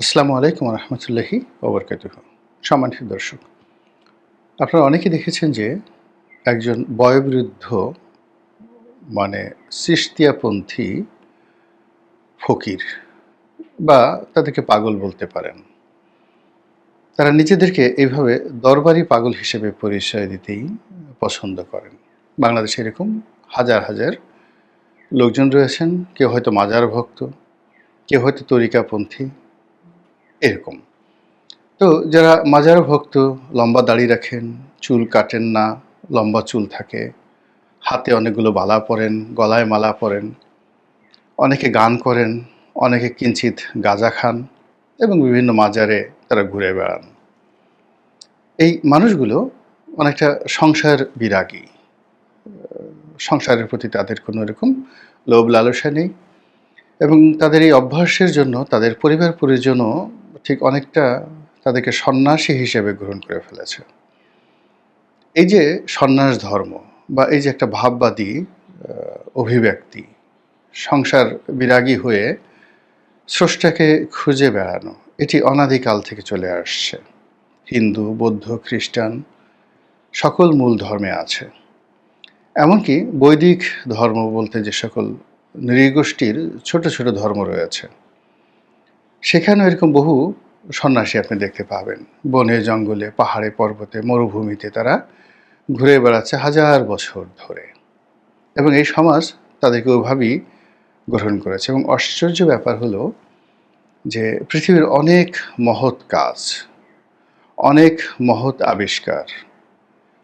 আসসালামু আলাইকুম রহমতুল্লাহি ওবরকাতুহ। সম্মানিত দর্শক, আপনারা অনেকে দেখেছেন যে একজন বয়োবৃদ্ধ মানে সিস্তিয়াপন্থী ফকির বা তাদেরকে পাগল বলতে পারেন। তারা নিজেদেরকে এইভাবে দরবারি পাগল হিসেবে পরিচয় দিতেই পছন্দ করেন। বাংলাদেশে এরকম হাজার হাজার লোকজন রয়েছেন, কেউ হয়তো মাজার ভক্ত, কেউ হয়তো তরিকাপন্থী। এরকম। তো যারা মাজার ভক্ত, লম্বা দাড়ি রাখেন, চুল কাটেন না, লম্বা চুল থাকে, হাতে অনেকগুলো বালা পরেন, গলায় মালা পরেন, অনেকে গান করেন, অনেকে কিঞ্চিত গাঁজা খান এবং বিভিন্ন মাজারে তারা ঘুরে বেড়ান। এই মানুষগুলো অনেকটা সংসার বিরাগী। সংসারের প্রতি তাদের কোনো এরকম লোভ লালসা নেই এবং তাদের এই অভ্যাসের জন্য, তাদের পরিবার পরিজনও ঠিক অনেকটা তাদেরকে সন্ন্যাসী হিসেবে গ্রহণ করে ফেলেছে। এই যে সন্ন্যাস ধর্ম বা এই যে একটা ভাববাদী অভিব্যক্তি, সংসার বিরাগী হয়ে স্রষ্টাকে খুঁজে বেড়ানো, এটি অনাদিকাল থেকে চলে আসছে। হিন্দু, বৌদ্ধ, খ্রিস্টান সকল মূল ধর্মে আছে। এমনকি বৈদিক ধর্ম বলতে যে সকল নৃগোষ্ঠীর ছোট ছোট ধর্ম রয়েছে। সেখানেও এরকম বহু সন্ন্যাসী আপনি দেখতে পাবেন। বনে জঙ্গলে, পাহাড়ে, পর্বতে, মরুভূমিতে তারা ঘুরে বেড়াচ্ছে হাজার বছর ধরে। এবং এই সমাজ তাদেরকে ওইভাবেই গ্রহণ করেছে। এবং আশ্চর্য ব্যাপার হলো যে পৃথিবীর অনেক মহৎ কাজ, অনেক মহৎ আবিষ্কার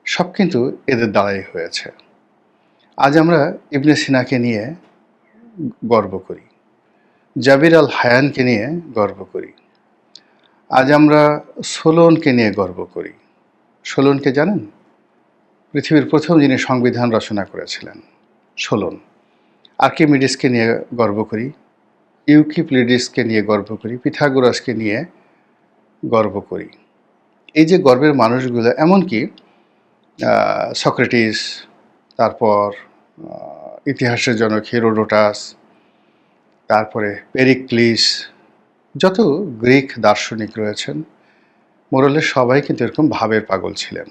সব কিন্তু এদের দ্বারাই হয়েছে। আজ আমরা ইবনে সিনাকে নিয়ে গর্ব করি। জাবির আল হায়ানকে নিয়ে গর্ব করি। আজ আমরা সোলনকে নিয়ে গর্ব করি। সোলনকে জানেন? পৃথিবীর প্রথম যিনি সংবিধান রচনা করেছিলেন, সোলন। আর্কিমিডিসকে নিয়ে গর্ব করি, ইউকিপ্লিডিসকে নিয়ে গর্ব করি, পিথাগোরাসকে নিয়ে গর্ব করি। এই যে গর্বের মানুষগুলো, এমনকি সক্রেটিস, তারপর ইতিহাসের জনক হিরোডোটাস তারপরে পেরিক্লিস, যত গ্রিক দার্শনিক রয়েছেন মোরালের সবাই কিন্তু এরকম ভাবের পাগল ছিলেন।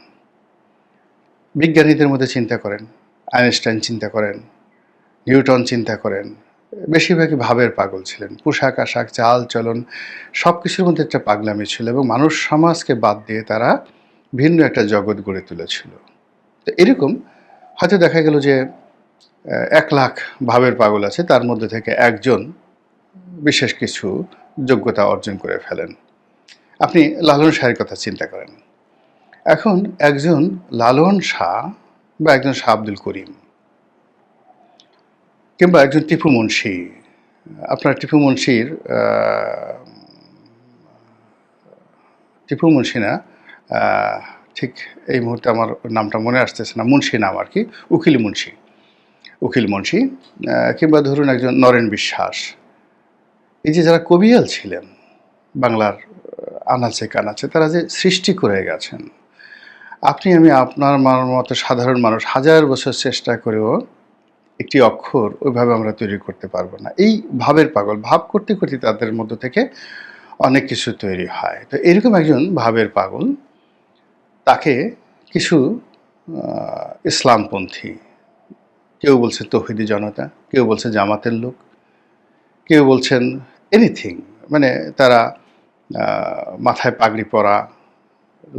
বিজ্ঞানীদের মধ্যে চিন্তা করেন, আইনস্টাইন চিন্তা করেন, নিউটন চিন্তা করেন, বেশিরভাগই ভাবের পাগল ছিলেন। পোশাক, আশাক, চাল, চলন সব কিছুর মধ্যে একটা পাগলামি ছিল এবং মানুষ সমাজকে বাদ দিয়ে তারা ভিন্ন একটা জগৎ গড়ে তুলেছিল। তো এরকম হয়তো দেখা গেল যে এক লাখ ভাবের পাগল আছে, তার মধ্যে থেকে একজন বিশেষ কিছু যোগ্যতা অর্জন করে ফেলেন। আপনি লালন শাহের কথা চিন্তা করেন। এখন একজন লালন শাহ বা একজন শাহ আব্দুল করিম কিংবা একজন টিপু মুন্সি, আপনার টিপু মুন্সির টিপু মুন্সি না ঠিক এই মুহূর্তে আমার নামটা মনে আসতেছে না, মুন্সি নাম আর কি, উকিল মুন্সি। উকিল মুন্সি কিংবা ধরুন একজন নরেন বিশ্বাস। এই যে যারা কবিয়াল ছিলেন, বাংলার আনাচে কানাচে, তারা যে সৃষ্টি করে গেছেন, আপনি, আমি আপনার আমার মতো সাধারণ মানুষ হাজার বছর চেষ্টা করেও একটি অক্ষর ওইভাবে আমরা তৈরি করতে পারব না। এই ভাবের পাগল, ভাব করতে করতে তাদের মধ্য থেকে অনেক কিছু তৈরি হয়। তো এরকম একজন ভাবের পাগল, তাকে কিছু ইসলামপন্থী কেউ বলছে তহিদি জনতা, কেউ বলছে জামাতের লোক, কেউ বলছেন এনিথিং মানে তারা মাথায় পাগড়ি পরা,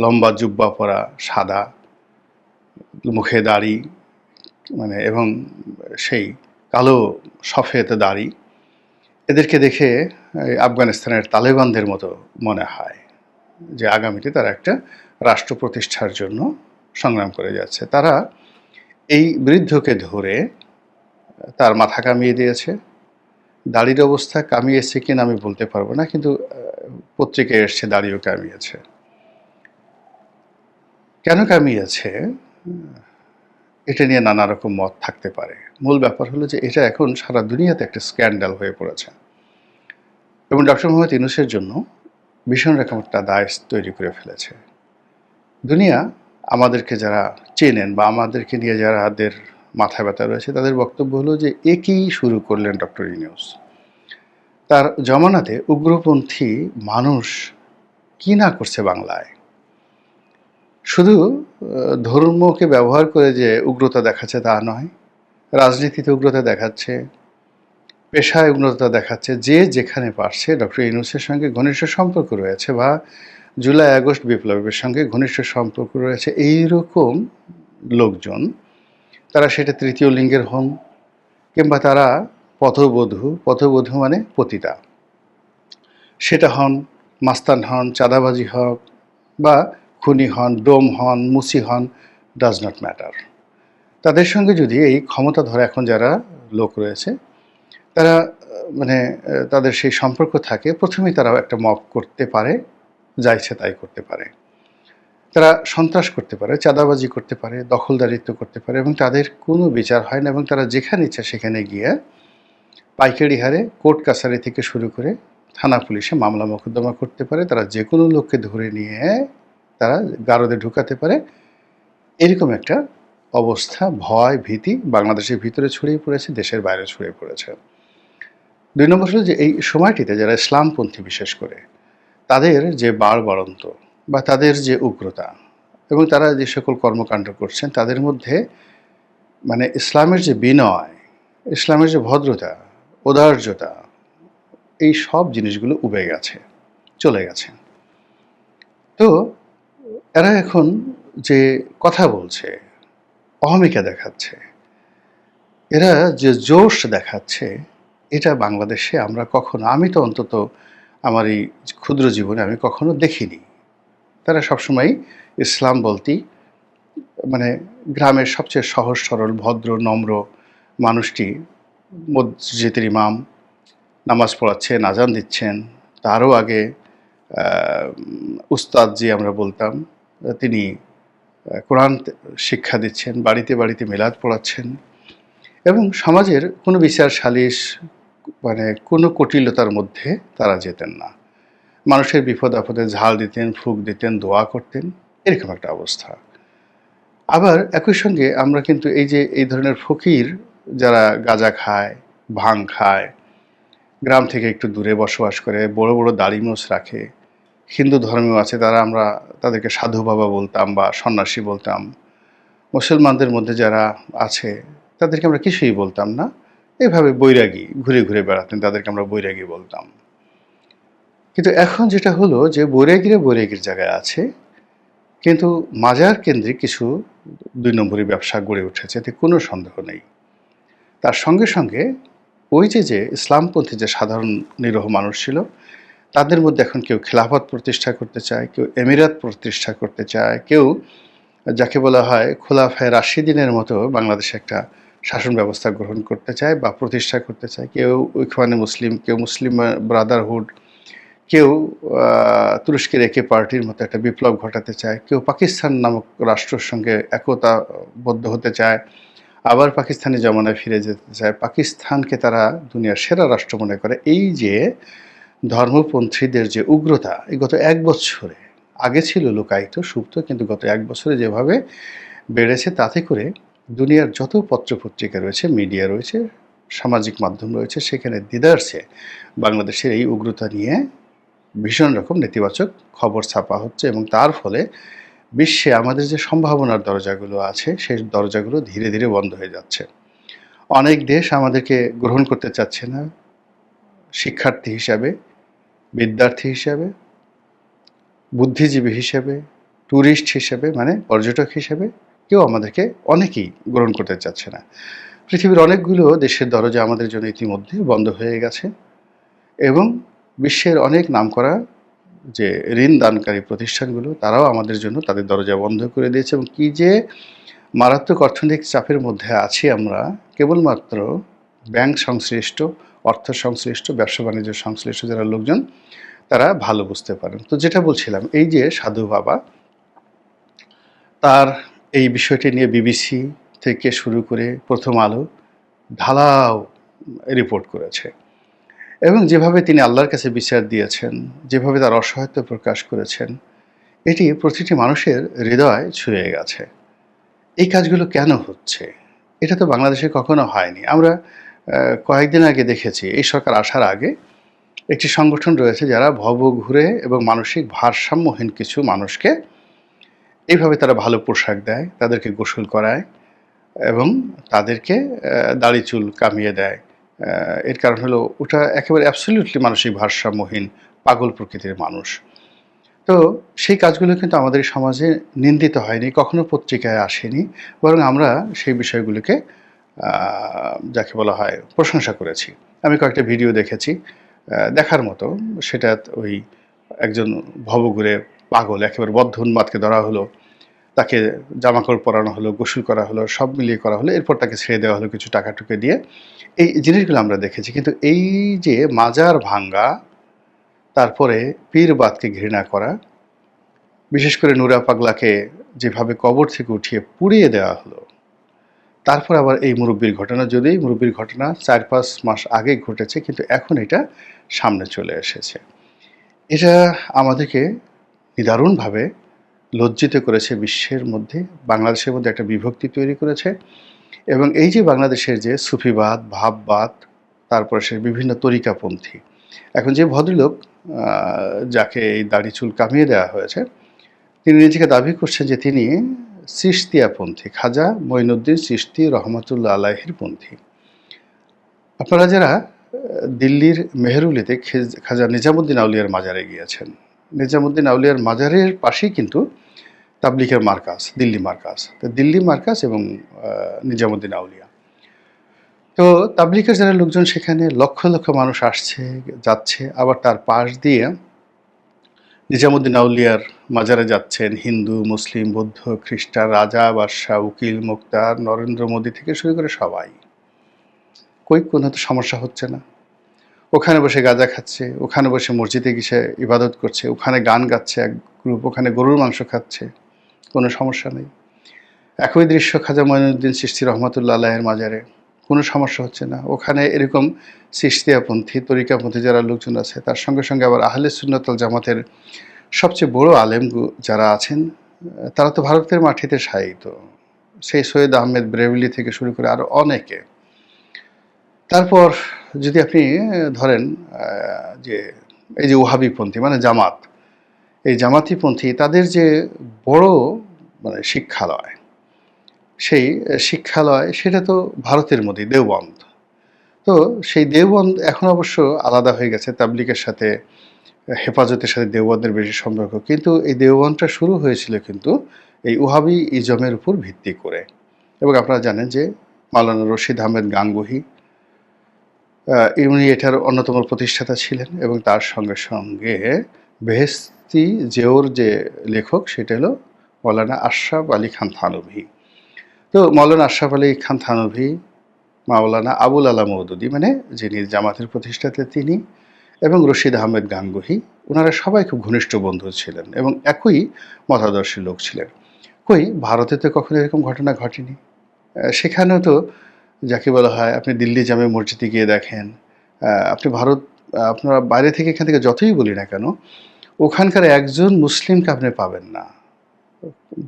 লম্বা জুব্বা পরা, সাদা, মুখে দাড়ি মানে এবং সেই কালো সফেদ দাড়ি, এদেরকে দেখে আফগানিস্তানের তালেবানদের মতো মনে হয় যে আগামীতে তারা একটা রাষ্ট্র প্রতিষ্ঠার জন্য সংগ্রাম করে যাচ্ছে। তারা এই বৃদ্ধকে ধরে তার মাথা কামিয়ে দিয়েছে। দাড়ির অবস্থা কামিয়েছে কিনা আমি বলতে পারব না, কিন্তু পত্রিকায় এসছে দাড়িও কামিয়েছে। কেন কামিয়েছে? এটা নিয়ে নানা রকম মত থাকতে পারে। মূল ব্যাপার হলো যে, এটা এখন সারা দুনিয়াতে একটা স্ক্যান্ডাল হয়ে পড়েছে। এবং ডক্টর মোহাম্মদ ইউনুসের জন্য ভীষণ রকম একটা দায় তৈরি করে ফেলেছে। দুনিয়া আমাদেরকে যারা চেনেন বা আমাদেরকে নিয়ে যারাদের মাথা ব্যথা রয়েছে, তাদের বক্তব্য হলো যে একই শুরু করলেন ডক্টর ইনিউস তার জমানাতে উগ্রপন্থী মানুষ কি না করছে বাংলায়? শুধু ধর্মকে ব্যবহার করে যে উগ্রতা দেখাচ্ছে তা নয়, রাজনীতিতে উগ্রতা দেখাচ্ছে, পেশায় উগ্রতা দেখাচ্ছে, যে যেখানে পারছে, ডক্টর ইনুসের সঙ্গে ঘনিষ্ঠ সম্পর্ক রয়েছে বা জুলাই, আগস্ট বিপ্লবের সঙ্গে ঘনিষ্ঠ সম্পর্ক রয়েছে। এই রকম লোকজন, তারা সেটা তৃতীয় লিঙ্গের হন কিংবা তারা পথবধূ পথবধূ মানে পতিতা। সেটা হন মাস্তান হন, চাঁদাবাজি হোক বা খুনি হন, ডোম হন, মুসি হন ডাজ নট ম্যাটার তাদের সঙ্গে যদি এই ক্ষমতা ধরে এখন যারা লোক রয়েছে, তারা মানে তাদের সেই সম্পর্ক থাকে, প্রথমেই তারা একটা মপ করতে পারে। যা ইচ্ছে তাই করতে পারে। তারা সন্ত্রাস করতে পারে, চাঁদাবাজি করতে পারে, দখলদারিত্ব করতে পারে এবং তাদের কোনো বিচার হয় না এবং তারা যেখানে ইচ্ছা সেখানে গিয়ে পাইকারি হারে কোর্ট কাছারি থেকে শুরু করে থানা পুলিশে মামলা মোকদ্দমা করতে পারে। তারা যে কোনো লোককে ধরে নিয়ে তারা গারদে ঢুকাতে পারে। এরকম একটা অবস্থা, ভয়, ভীতি বাংলাদেশের ভিতরে ছড়িয়ে পড়েছে, দেশের বাইরে ছড়িয়ে পড়েছে। দুই নম্বর হলো যে এই সময়টিতে যারা ইসলামপন্থী বিশেষ করে তাদের যে বাড়বাড়ন্ত বা তাদের যে উগ্রতা এবং তারা যে সকল কর্মকাণ্ড করছেন, তাদের মধ্যে মানে ইসলামের যে বিনয়, ইসলামের যে ভদ্রতা উদার্যতা এই সব জিনিসগুলো উবে গেছে, চলে গেছে। তো এরা এখন যে কথা বলছে, অহমিকা দেখাচ্ছে, এরা যে জোশ দেখাচ্ছে, এটা বাংলাদেশে আমরা কখনো, আমি তো অন্তত আমার এই ক্ষুদ্র জীবনে আমি কখনো দেখিনি। তারা সবসময় ইসলাম বলতেই মানে গ্রামের সবচেয়ে সহজ, সরল, ভদ্র, নম্র মানুষটি মসজিদের ইমাম, নামাজ পড়াচ্ছেন, আজান দিচ্ছেন। তারও আগে উস্তাদ যে আমরা বলতাম, তিনি কোরআন শিক্ষা দিচ্ছেন, বাড়িতে বাড়িতে মিলাদ পড়াচ্ছেন। এবং সমাজের কোনো বিচার সালিশ মানে কোনো কটিলতার মধ্যে তারা যেতেন না। মানুষের বিপদ আপদে ঝাল দিতেন, ফুক দিতেন, দোয়া করতেন, এরকম একটা অবস্থা। আবার একই সঙ্গে আমরা কিন্তু এই যে, এই ধরনের ফকির যারা গাঁজা খায়, ভাং খায়, গ্রাম থেকে একটু দূরে বসবাস করে, বড় বড় দাড়ি মোছ রাখে, হিন্দু ধর্মেও আছে, তারা আমরা তাদেরকে সাধু বাবা বলতাম বা সন্ন্যাসী বলতাম, মুসলমানদের মধ্যে যারা আছে, তাদেরকে আমরা কিছুই বলতাম না। এভাবে বৈরাগী, ঘুরে ঘুরে বেড়াতেন, তাদেরকে আমরা বৈরাগী বলতাম। কিন্তু এখন যেটা হলো যে বৈরাগীরা বৈরাগীর জায়গায় আছে, কিন্তু মাজার কেন্দ্রিক কিছু দুই নম্বরী ব্যবসা গড়ে উঠেছে, এতে কোনো সন্দেহ নেই। তার সঙ্গে সঙ্গে ওই যে যে ইসলামপন্থী যে সাধারণ নিরহ মানুষ ছিল, তাদের মধ্যে এখন কেউ খেলাফত প্রতিষ্ঠা করতে চায়, কেউ এমিরাত প্রতিষ্ঠা করতে চায়, কেউ যাকে বলা হয় খোলাফায় রাশিদিনের মতো বাংলাদেশে একটা শাসন ব্যবস্থা গ্রহণ করতে চায় বা প্রতিষ্ঠা করতে চায়। কেউ ইখওয়ানে মুসলিম, কেউ মুসলিম ব্রাদারহুড, কেউ তুরস্কের একে পার্টির মতো একটা বিপ্লব ঘটাতে চায়, কেউ পাকিস্তান নামক রাষ্ট্রের সঙ্গে একতাবদ্ধ হতে চায়, আবার পাকিস্তানি জমানায় ফিরে যেতে চায়। পাকিস্তানকে তারা দুনিয়ার সেরা রাষ্ট্র মনে করে। এই যে ধর্মপন্থীদের যে উগ্রতা, এই গত এক বছরে, আগে ছিল লুকায়িত, সুপ্ত, কিন্তু গত এক বছরে যেভাবে বেড়েছে, তাতে করে দুনিয়ার যত পত্রপত্রিকা রয়েছে মিডিয়া রয়েছে, সামাজিক মাধ্যম রয়েছে, সেখানে দিদারছে বাংলাদেশের এই উগ্রতা নিয়ে ভীষণ রকম নেতিবাচক খবর ছাপা হচ্ছে এবং তার ফলে বিশ্বে আমাদের যে সম্ভাবনার দরজাগুলো আছে, সেই দরজাগুলো ধীরে ধীরে বন্ধ হয়ে যাচ্ছে। অনেক দেশ আমাদেরকে গ্রহণ করতে চাচ্ছে না। শিক্ষার্থী হিসাবে, বিদ্যার্থী হিসাবে, বুদ্ধিজীবী হিসাবে ট্যুরিস্ট হিসেবে মানে পর্যটক হিসেবে কেউ আমাদেরকে অনেকেই গ্রহণ করতে চাচ্ছে না। পৃথিবীর অনেকগুলো দেশের দরজা আমাদের জন্য ইতিমধ্যে বন্ধ হয়ে গেছে এবং বিশ্বের অনেক নামকরা যে ঋণ দানকারী প্রতিষ্ঠানগুলো, তারাও আমাদের জন্য তাদের দরজা বন্ধ করে দিয়েছে এবং কী যে মারাত্মক অর্থনৈতিক চাপের মধ্যে আছি আমরা, কেবলমাত্র ব্যাংক সংশ্লিষ্ট, অর্থ সংশ্লিষ্ট, ব্যবসা বাণিজ্য সংশ্লিষ্ট যারা লোকজন, তারা ভালো বুঝতে পারেন। তো যেটা বলছিলাম, এই যে সাধু বাবা, তার এই বিষয়টি নিয়ে বিবিসি থেকে শুরু করে প্রথম আলো ঢালাও রিপোর্ট করেছে। এবং যেভাবে তিনি আল্লাহর কাছে বিচার দিয়েছেন, যেভাবে তার অসহায়ত্ব প্রকাশ করেছেন, এটি প্রতিটি মানুষের হৃদয় ছুঁয়ে গেছে। এই কাজগুলো কেন হচ্ছে? এটা তো বাংলাদেশে কখনো হয়নি। আমরা কয়েকদিন আগে দেখেছি, এই সরকার আসার আগে একটি সংগঠন রয়েছে যারা ভব ঘুরে এবং মানসিক ভারসাম্যহীন কিছু মানুষকে এইভাবে তারা ভালো পোশাক দেয়, তাদেরকে গোসল করায় এবং তাদেরকে দাড়ি চুল কামিয়ে দেয়। এর কারণ হলো ওটা একেবারে অ্যাবসলিউটলি মানসিক ভারসাম্যহীন, পাগল প্রকৃতির মানুষ। তো সেই কাজগুলো কিন্তু আমাদের সমাজে নিন্দিত হয়নি, কখনো পত্রিকায় আসেনি, বরং আমরা সেই বিষয়গুলোকে যাকে বলা হয় প্রশংসা করেছি। আমি কয়েকটা ভিডিও দেখেছি দেখার মতো। সেটা ওই একজন ভবঘুরে পাগল, একেবারে বদ্ধ উন্মাদকে ধরা হলো, তাকে জামাকাপড় পরানো হলো, গোসল করা হলো, সব মিলিয়ে করা হলো, এরপর তাকে ছেড়ে দেওয়া হলো কিছু টাকা টুকে দিয়ে। এই জিনিসগুলো আমরা দেখেছি, কিন্তু এই যে মাজার ভাঙ্গা, তারপরে পীরবাদকে ঘৃণা করা, বিশেষ করে নুরা পাগলাকে যেভাবে কবর থেকে উঠিয়ে পুড়িয়ে দেওয়া হলো, তারপর আবার এই মুরব্বীর ঘটনা যদিও মুরব্বীর ঘটনা চার পাঁচ মাস আগে ঘটেছে, কিন্তু এখন এটা সামনে চলে এসেছে। এটা আমাদেরকে নিদারুণভাবে লজ্জিত করেছে বিশ্বের মধ্যে, বাংলাদেশের মধ্যে একটা বিভক্তি তৈরি করেছে এবং এই যে বাংলাদেশের যে সুফিবাদ, ভাববাদ, তারপরে সে বিভিন্ন তরিকাপন্থী। এখন যে ভদ্রলোক যাকে এই দাড়ি চুল কামিয়ে দেওয়া হয়েছে, তিনি নিজেকে দাবি করছেন যে তিনি সিস্তিয়াপন্থী খাজা মঈনুদ্দিন সিস্তি রহমতুল্লাহ আলাহির পন্থী। আপনারা যারা দিল্লির মেহরুলিতে খাজা নিজামুদ্দিন আউলিয়ার মাজারে গিয়েছেন নিজামুদ্দিন আউলিয়ার মাজারের পাশেই কিন্তু তাবলিকের মার্কাজ, দিল্লি মার্কাজ। তো দিল্লি মার্কাজ এবং নিজামুদ্দিন আউলিয়া। তো তাবলিকের যারা লোকজন সেখানে লক্ষ লক্ষ মানুষ আসছে, যাচ্ছে, আবার তার পাশ দিয়ে নিজামুদ্দিন আউলিয়ার মাজারে যাচ্ছেন হিন্দু, মুসলিম, বৌদ্ধ, খ্রিস্টান, রাজা, বাদশাহ, উকিল, মুক্তার, নরেন্দ্র মোদী থেকে শুরু করে সবাই। কই কোনো তো সমস্যা হচ্ছে না। ওখানে বসে গাঁজা খাচ্ছে, ওখানে বসে মসজিদে গিয়ে ইবাদত করছে, ওখানে গান গাচ্ছে, এক গ্রুপ ওখানে গরুর মাংস খাচ্ছে, কোনো সমস্যা নেই। একই দৃশ্য খাজা মঈনুদ্দিন সৃষ্টি রহমতুল্লাহ আল্লাহের মাজারে, কোনো সমস্যা হচ্ছে না। ওখানে এরকম সিস্তিয়াপন্থী, তরিকাপন্থী যারা লোকজন আছে, তার সঙ্গে সঙ্গে আবার আহলে সুন্নতল জামাতের সবচেয়ে বড় আলেম যারা আছেন, তারা তো ভারতের মাটিতে শায়িত। সেই সৈয়দ আহমেদ ব্রেভলি থেকে শুরু করে আরও অনেকে। তারপর যদি আপনি ধরেন যে, এই যে ওহাবিপন্থী মানে জামাত, এই জামাতিপন্থী, তাদের যে বড় মানে শিক্ষালয়, সেই শিক্ষালয়, সেটা তো ভারতের মধ্যে দেওবন্দ। তো সেই দেওবন্দ এখন অবশ্য আলাদা হয়ে গেছে তাবলিকের সাথে, হেফাজতের সাথে দেওবন্দের বেশি সম্পর্ক। কিন্তু এই দেওবন্দটা শুরু হয়েছিল কিন্তু এই উহাবি ইজমের উপর ভিত্তি করে। এবং আপনারা জানেন যে মাওলানা রশিদ আহমেদ গাঙ্গুহি আহ, উনি এটার অন্যতম প্রতিষ্ঠাতা ছিলেন এবং তার সঙ্গে সঙ্গে বেহেস্তি জেওর যে লেখক সেটা হলো মৌলানা আশরাফ আলী খান থানভি। তো মৌলানা আশরাফ আলী খান থানভি মাওলানা আবুল আলা মৌদুদি মানে যিনি জামাতের প্রতিষ্ঠাতা তিনি এবং রশিদ আহমেদ গাঙ্গুহি ওনারা সবাই খুব ঘনিষ্ঠ বন্ধু ছিলেন এবং একই মতাদর্শী লোক ছিলেন। কই ভারতে তো কখনো এরকম ঘটনা ঘটেনি? সেখানেও তো যাকে বলা হয়, আপনি দিল্লি জামে মসজিদে গিয়ে দেখেন আপনি ভারত আপনারা বাইরে থেকে এখান থেকে যতই বলি না কেন, ওখানকার একজন মুসলিমকে আপনি পাবেন না।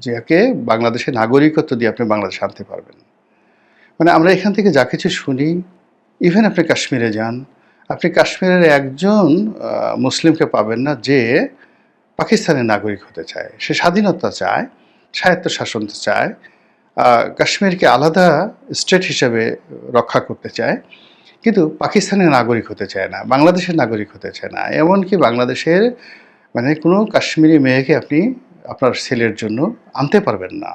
যাকে বাংলাদেশের নাগরিকত্ব দিয়ে আপনি বাংলাদেশে আনতে পারবেন। মানে আমরা এখান থেকে যা কিছু শুনি ইভেন আপনি কাশ্মীরে যান, আপনি কাশ্মীরের একজন মুসলিমকে পাবেন না যে পাকিস্তানের নাগরিক হতে চায়। সে স্বাধীনতা চায় স্বায়ত্ত শাসন চায় কাশ্মীরকে আলাদা স্টেট হিসেবে রক্ষা করতে চায়, কিন্তু পাকিস্তানের নাগরিক হতে চায় না, বাংলাদেশের নাগরিক হতে চায় না। এমনকি বাংলাদেশের মানে কোনো কাশ্মীরি মেয়েকে আপনি আপনার ছেলের জন্য আনতে পারবেন না।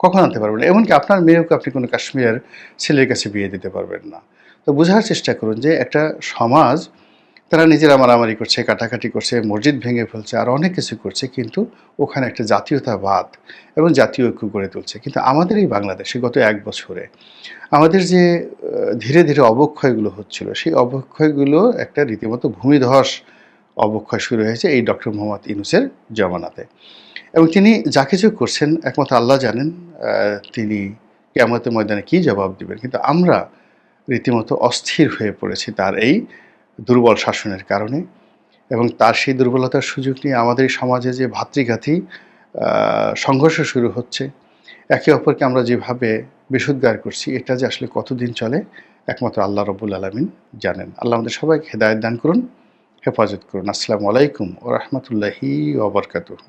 কখন আনতে পারবেন? না এমনকি আপনার মেয়েকে আপনি কোনো কাশ্মীরের ছেলের কাছে বিয়ে দিতে পারবেন না। তো বোঝার চেষ্টা করুন যে একটা সমাজ তারা নিজেরা মারামারি করছে, কাটাকাটি করছে, মসজিদ ভেঙে ফেলছে, আর অনেক কিছু করছে, কিন্তু ওখানে একটা জাতীয়তাবাদ এবং জাতীয় ঐক্য গড়ে তুলছে। কিন্তু আমাদের এই বাংলাদেশে গত এক বছরে আমাদের যে ধীরে ধীরে অবক্ষয়গুলো হচ্ছিল, সেই অবক্ষয়গুলো একটা রীতিমতো ভূমিধস অবক্ষয় শুরু হয়েছে এই ডক্টর মোহাম্মদ ইনুসের জমানাতে। এবং তিনি যা কিছু করছেন, একমাত্র আল্লাহ জানেন তিনি কেমতের ময়দানে কী জবাব দিবেন, কিন্তু আমরা রীতিমতো অস্থির হয়ে পড়েছি তার এই দুর্বল শাসনের কারণে এবং তার সেই দুর্বলতার সুযোগ নিয়ে আমাদের সমাজে যে ভাতৃঘাতী সংঘর্ষ শুরু হচ্ছে, একে অপরকে আমরা যেভাবে বিশুদ্ধার করছি, এটা যে আসলে কতদিন চলে, একমাত্র আল্লাহ রবুল আলমিন জানেন। আল্লাহ আমাদের সবাইকে হেদায়ত দান করুন, হেফাজত করুন। আসসালামু আলাইকুম ও রহমতুল্লাহি ওবরকাতুহ